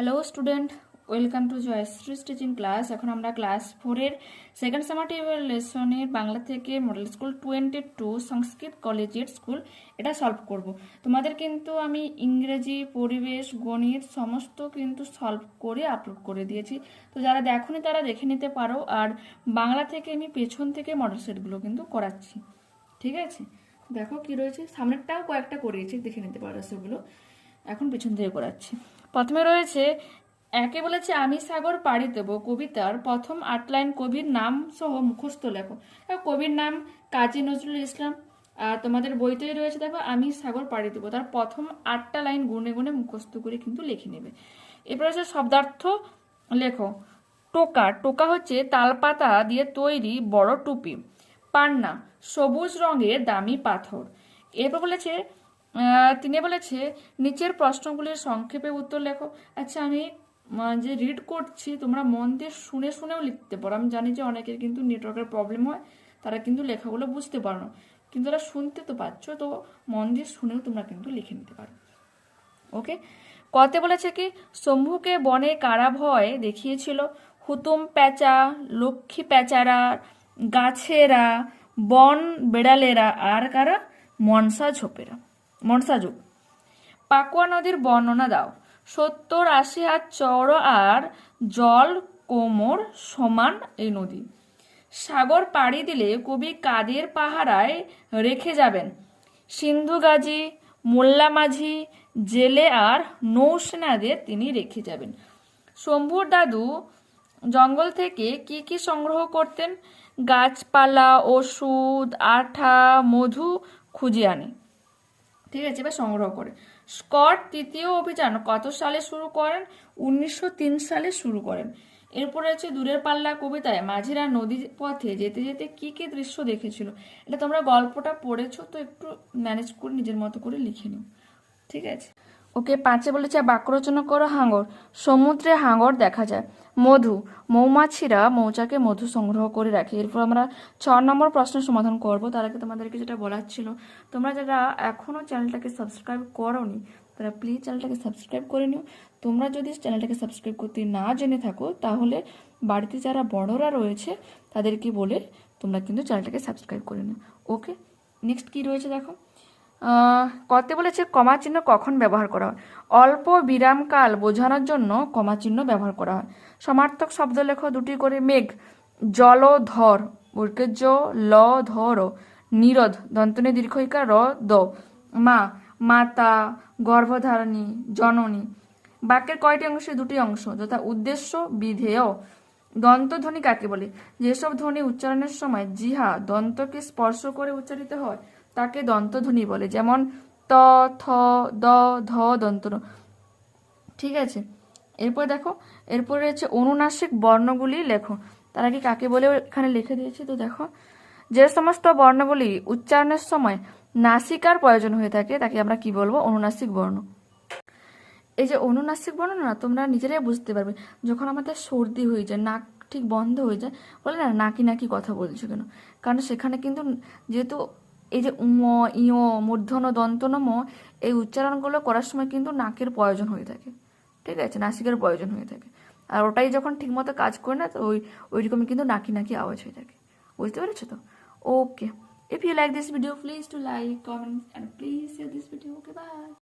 Hello student welcome to Joyshree teaching class এখন আমরা class ফোরের সেকেন্ড সামারটিভ লেসনের বাংলা থেকে model school twenty two Sanskrit collegiate school এটা সলভ করব। তোমাদের কিন্তু আমি ইংরেজি, পরিবেশ, গণিত সমস্ত কিন্তু সলভ করে আপলোড করে দিয়েছি। তো যারা দেখোনি তারা দেখে নিতে পারো। আর বাংলা থেকে আমি পেছন থেকে মডেল সেটগুলো কিন্তু করাচ্ছি। ঠিক আছে? দেখো কি রয়েছে। সামনেরটাও কয়েকটা করিয়েছি, দেখে নিতে পারো সেগুলো এখন পিছন থেকে করাচ্ছি। প্রথমে রয়েছে, একে বলেছে, আমি সাগর পাড়ি দেবো কবিতার প্রথম আট লাইন কবির নাম সহ মুখস্থ লেখো। কবির নাম কাজী নজরুল ইসলাম, আর তোমাদের বইতেই রয়েছে, দেখো, আমি সাগর পাড়ি দেবো। তার প্রথম আটটা লাইন গুনে গুনে মুখস্থ করে কিন্তু লিখে নেবে। এরপর হচ্ছে শব্দার্থ লেখো। টোকা টোকা হচ্ছে তালপাতা দিয়ে তৈরি বড় টুপি। পান্না, সবুজ রঙের দামি পাথর। এরপর বলেছে তিনি বলেছে, নিচের প্রশ্নগুলির সংক্ষেপে উত্তর লেখো। আচ্ছা আমি যে রিড করছি, তোমরা মন দিয়ে শুনে শুনেও লিখতে পারো। আমি জানি যে অনেকের কিন্তু নেটওয়ার্কের প্রবলেম হয়, তারা কিন্তু লেখাগুলো বুঝতে পারো না। কিন্তু তারা শুনতে তো পাচ্ছ, তো মন দিয়ে শুনেও তোমরা কিন্তু লিখে নিতে পারো। ওকে কতে বলেছে কি, শম্ভুকে বনে কারা ভয় দেখিয়েছিল? হুতুম প্যাঁচা, লক্ষ্মী প্যাঁচারা, গাছেরা, বন বেড়ালেরা, আর কারা? মনসা ঝোপেরা। মনসা ঝোপ পাকুয়া নদীর বর্ণনা দাও। সত্তর, আশি হাত চওড়া আর জল কোমর সমান এই নদী। সাগর পাড়ি দিলে কবি কাদের পাহারায় রেখে যাবেন? সিন্ধু গাজী, মোল্লা মাঝি, জেলে আর নৌসেনাদের তিনি রেখে যাবেন। শম্ভুর দাদু, জঙ্গল থেকে কি কি সংগ্রহ করতেন? গাছপালা, ওষুধ, আঠা, মধু খুঁজে আনে। ঠিক আছে বা সংগ্রহ করে। স্কট তৃতীয় অভিযান কত সালে শুরু করেন? উনিশশো তিন সালে শুরু করেন। এরপরে হচ্ছে দূরের পাল্লা কবিতায়, মাঝিরা নদী পথে যেতে যেতে কি কি দৃশ্য দেখেছিল? এটা তোমরা গল্পটা পড়েছো, তো একটু ম্যানেজ করে নিজের মতো করে লিখে নিও। ঠিক আছে? ওকে পাঁচে বলেছে বাক্য রচনা করো হাঙর। সমুদ্রে হাঙর দেখা যায়। মধু, মৌমাছিরা মৌচাকে মধু সংগ্রহ করে রাখে। এরপর আমরা ছ নম্বর প্রশ্নের সমাধান করব। তার আগে তোমাদেরকে যেটা বলার ছিল, তোমরা যারা এখনও চ্যানেলটাকে সাবস্ক্রাইব করোনি, তারা প্লিজ চ্যানেলটাকে সাবস্ক্রাইব করে নিও। তোমরা যদি চ্যানেলটাকে সাবস্ক্রাইব করতে না জেনে থাকো, তাহলে বাড়িতে যারা বড়রা রয়েছে, তাদেরকে বলে তোমরা কিন্তু চ্যানেলটাকে সাবস্ক্রাইব করে নিও। ওকে নেক্সট কি রয়েছে দেখো? কতে বলেছে কমা চিহ্ন কখন ব্যবহার করা হয়? অল্প বিরামকাল বোঝানোর জন্য কমা চিহ্ন ব্যবহার করা হয়। সমার্থক শব্দ লেখো দুটি করে মেঘ, জলধর বর্গের জ ল ধর নিরোধ, দন্তনে দীর্ঘিকা র, দ, মা, মাতা, গর্ভধারণী, জননী। বাক্যের কয়টি অংশে দুটি অংশ? যথা উদ্দেশ্য, বিধেয়। দন্তধ্বনি কাকে বলে? যেসব ধ্বনি উচ্চারণের সময় জিহা দন্তকে স্পর্শ করে উচ্চারিত হয় তাকে দন্তধ্বনি বলে, যেমন ত, থ, দ, ধ দন্ত। ঠিক আছে? এরপর দেখো, এরপর রয়েছে অনুনাসিক বর্ণগুলি লেখো। তারা কি কাকে বলে এখানে লিখে দিয়েছি, তো দেখো। যে সমস্ত বর্ণগুলি উচ্চারণের সময় নাসিকার প্রয়োজন হয়ে থাকে, তাকে আমরা কি বলব? অনুনাসিক বর্ণ। এই যে অনুনাসিক বর্ণ না, তোমরা নিজেরাই বুঝতে পারবে। যখন আমাদের সর্দি হয়ে যায়, নাক ঠিক বন্ধ হয়ে যায়, বলে না, নাকি নাকি কথা বলছো কেন? কারণ সেখানে কিন্তু যেহেতু এই যে উম, ইয় মূর্ধন দন্তনম এই উচ্চারণগুলো করার সময় কিন্তু নাকের প্রয়োজন হয়ে থাকে। ঠিক আছে? নাসিকের প্রয়োজন হয়ে থাকে। আর ওটাই যখন ঠিকমতো কাজ করে না, তো ওই, ওইরকমই কিন্তু নাকি নাকি আওয়াজ হয়ে থাকে। বুঝতে পেরেছ তো? Okay if you like this video please to like comment and please this video okay bye